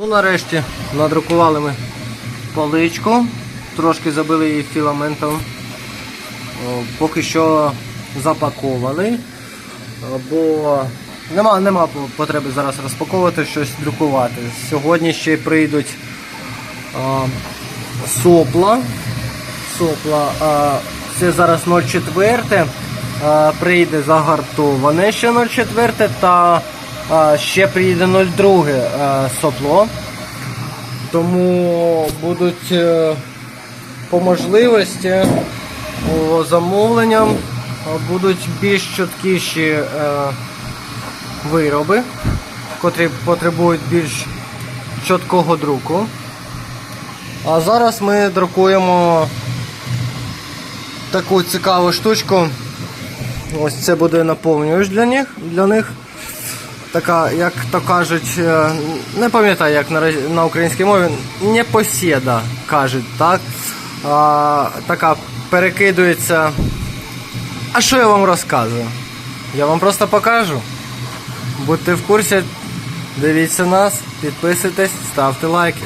Ну, нарешті надрукували ми поличку, трошки забили її філаментом. Поки що запаковали, бо нема, нема потреби зараз розпаковувати щось друкувати. Сьогодні ще прийдуть а, сопла. Сопла. А, це зараз 0,4. А, прийде загартоване ще 0,4 та ще прийде 0,2 а, сопло. Тому будуть е, по можливості по замовленням будуть більш чіткіші е, вироби, котрі потребують більш чіткого друку. А зараз ми друкуємо таку цікаву штучку. Ось це буде наповнювач для них. Для них. Така, як то кажуть, е, не пам'ятаю, як на, на українській мові, не посіда, кажуть, так? А, така перекидується. А що я вам розказую? Я вам просто покажу. Будьте в курсі, дивіться нас, підписуйтесь, ставте лайки.